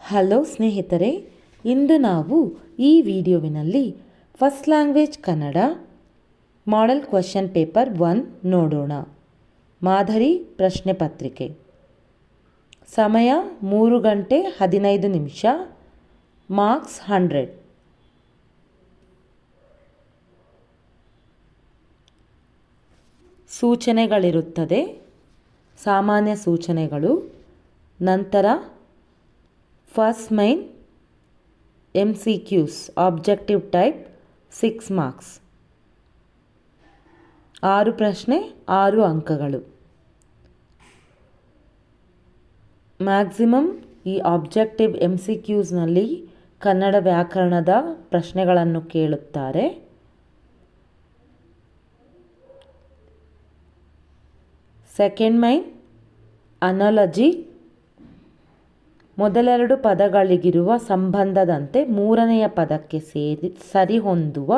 Hello ಸ್ನೇಹಿತರೆ, ಇಂದು ನಾವು ಈ ವಿಡಿಯೋವಿನಲ್ಲಿ first language Kannada model question paper one ನೋಡೋಣ. ಮಾದರಿ ಪ್ರಶ್ನೆ ಪತ್ರಿಕೆ. ಸಮಯ ಮೂರು ಗಂಟೆ ಹದಿನೈದು ನಿಮಿಷ, ಮಾರ್ಕ್ಸ್ ಹಂಡ್ರೆಡ್. ಸೂಚನೆಗಳಿರುತ್ತದೆ. ಸಾಮಾನ್ಯ ಸೂಚನೆಗಳು. ನಂತರ first main M C Qs objective type six marks ಆರು ಪ್ರಶ್ನೆ ಆರು ಅಂಕಗಳು ಮ್ಯಾಕ್ಸಿಮಮ್ ಈ ಆಬ್ಜೆಕ್ಟಿವ್ ಎಂ ಸಿ ಕ್ಯೂಸ್ನಲ್ಲಿ ಕನ್ನಡ ವ್ಯಾಕರಣದ ಪ್ರಶ್ನೆಗಳನ್ನು ಕೇಳುತ್ತಾರೆ ಸೆಕೆಂಡ್ ಮೈನ್ ಅನಾಲಜಿ ಮೊದಲೆರಡು ಪದಗಳಿಗಿರುವ ಸಂಬಂಧದಂತೆ ಮೂರನೆಯ ಪದಕ್ಕೆ ಸೇರಿ ಸರಿಹೊಂದುವ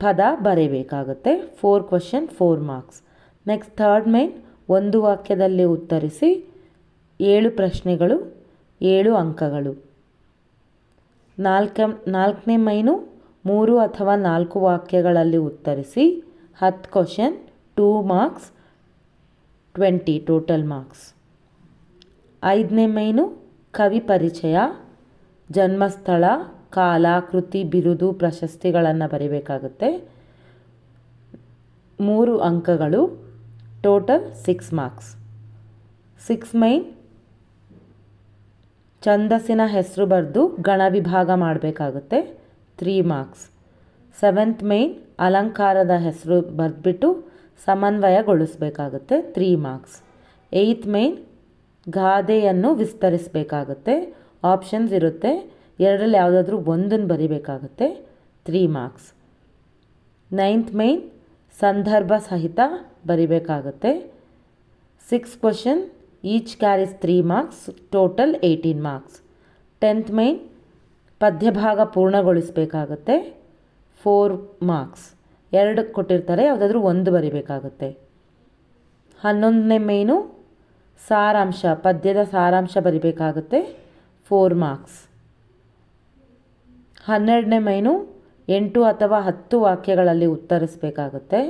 ಪದ ಬರೆಯಬೇಕಾಗುತ್ತೆ four question four marks next third main ಒಂದು ವಾಕ್ಯದಲ್ಲಿ ಉತ್ತರಿಸಿ ಏಳು ಪ್ರಶ್ನೆಗಳು, ಏಳು ಅಂಕಗಳು. ನಾಲ್ಕ, ನಾಲ್ಕನೇ ಮೈನು ಮೂರು ಅಥವಾ ನಾಲ್ಕು ವಾಕ್ಯಗಳಲ್ಲಿ ಉತ್ತರಿಸಿ ಹತ್ತು question two marks twenty total marks ಐದನೇ ಮೈನು ಕವಿ ಪರಿಚಯ ಜನ್ಮಸ್ಥಳ ಕಾಲ ಕೃತಿ ಬಿರುದು, ಪ್ರಶಸ್ತಿಗಳನ್ನು ಬರೀಬೇಕಾಗುತ್ತೆ. ಮೂರು ಅಂಕಗಳು, total six marks. Six main, ಛಂದಸ್ಸಿನ ಹೆಸರು ಬರೆದು ಗಣ ವಿಭಾಗ ಮಾಡಬೇಕಾಗುತ್ತೆ. Three marks. ಸೆವೆಂತ್ ಮೈನ್, ಅಲಂಕಾರದ ಹೆಸರು ಬರೆದ್ಬಿಟ್ಟು ಸಮನ್ವಯಗೊಳಿಸಬೇಕಾಗುತ್ತೆ. Three marks. ಏಯ್ತ್ ಮೈನ್ ಗಾದೆಯನ್ನು ವಿಸ್ತರಿಸಬೇಕಾಗುತ್ತೆ. ಆಪ್ಷನ್ಸ್ ಇರುತ್ತೆ. ಎರಡರಲ್ಲಿ ಯಾವುದಾದ್ರೂ ಒಂದನ್ನು ಬರಿಬೇಕಾಗುತ್ತೆ. ತ್ರೀ ಮಾರ್ಕ್ಸ್ ನೈನ್ತ್ ಮೈನ್ ಸಂದರ್ಭ ಸಹಿತ ಬರಿಬೇಕಾಗುತ್ತೆ. Six question each carries three marks total eighteen marks tenth main ಪದ್ಯಭಾಗ ಪೂರ್ಣಗೊಳಿಸಬೇಕಾಗುತ್ತೆ. ಫೋರ್ ಮಾರ್ಕ್ಸ್ ಎರಡು ಕೊಟ್ಟಿರ್ತಾರೆ, ಯಾವುದಾದ್ರೂ ಒಂದು ಬರಿಬೇಕಾಗುತ್ತೆ. ಹನ್ನೊಂದನೇ ಮೇನು ಸಾರಾಂಶ, ಪದ್ಯದ ಸಾರಾಂಶ ಬರಿಬೇಕಾಗುತ್ತೆ. ಫೋರ್ ಮಾರ್ಕ್ಸ್ ಹನ್ನೆರಡನೇ ಮೈನು ಎಂಟು ಅಥವಾ ಹತ್ತು ವಾಕ್ಯಗಳಲ್ಲಿ ಉತ್ತರಿಸಬೇಕಾಗುತ್ತೆ.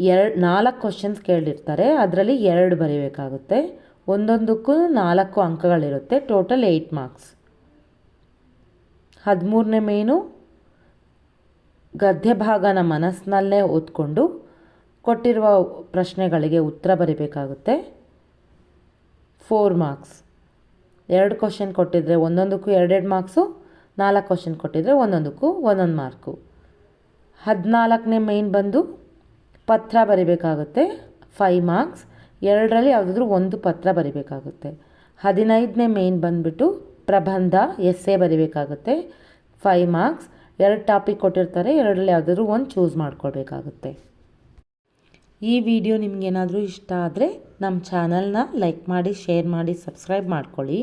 ಎರಡು, ನಾಲ್ಕು ಕ್ವಶನ್ಸ್ ಕೇಳಿರ್ತಾರೆ. ಅದರಲ್ಲಿ ಎರಡು ಬರೀಬೇಕಾಗುತ್ತೆ. ಒಂದೊಂದಕ್ಕೂ ನಾಲ್ಕು ಅಂಕಗಳಿರುತ್ತೆ. ಟೋಟಲ್ ಏಯ್ಟ್ ಮಾರ್ಕ್ಸ್ ಹದಿಮೂರನೇ ಮೇನು ಗದ್ಯ ಭಾಗನ ಮನಸ್ಸಿನಲ್ಲೇ ಓದ್ಕೊಂಡು ಕೊಟ್ಟಿರುವ ಪ್ರಶ್ನೆಗಳಿಗೆ ಉತ್ತರ ಬರೀಬೇಕಾಗುತ್ತೆ. ಫೋರ್ ಮಾರ್ಕ್ಸ್ ಎರಡು ಕ್ವಶನ್ ಕೊಟ್ಟಿದ್ರೆ ಒಂದೊಂದಕ್ಕೂ ಎರಡೆರಡು ಮಾರ್ಕ್ಸು ನಾಲ್ಕು ಕ್ವಶನ್ ಕೊಟ್ಟಿದ್ರೆ ಒಂದೊಂದಕ್ಕೂ ಒಂದೊಂದು ಮಾರ್ಕು ಹದಿನಾಲ್ಕನೇ ಮೈನ್ ಬಂದು ಪತ್ರ ಬರಿಬೇಕಾಗುತ್ತೆ ಫೈವ್ ಮಾರ್ಕ್ಸ್ ಎರಡರಲ್ಲಿ ಯಾವುದಾದ್ರೂ ಒಂದು ಪತ್ರ ಬರಿಬೇಕಾಗುತ್ತೆ. ಹದಿನೈದನೇ ಮೇನ್ ಬಂದುಬಿಟ್ಟು ಪ್ರಬಂಧ ಎಸ್ಸೆ ಬರಿಬೇಕಾಗುತ್ತೆ ಫೈವ್ ಮಾರ್ಕ್ಸ್ ಎರಡು ಟಾಪಿಕ್ ಕೊಟ್ಟಿರ್ತಾರೆ, ಎರಡರಲ್ಲಿ ಯಾವುದಾದ್ರೂ ಒಂದು ಚೂಸ್ ಮಾಡ್ಕೊಳ್ಬೇಕಾಗುತ್ತೆ. ಈ ವಿಡಿಯೋ ನಿಮಗೇನಾದರೂ ಇಷ್ಟ ಆದರೆ ನಮ್ಮ ಚಾನಲ್ನ ಲೈಕ್ ಮಾಡಿ ಶೇರ್ ಮಾಡಿ ಸಬ್ಸ್ಕ್ರೈಬ್ ಮಾಡ್ಕೊಳ್ಳಿ.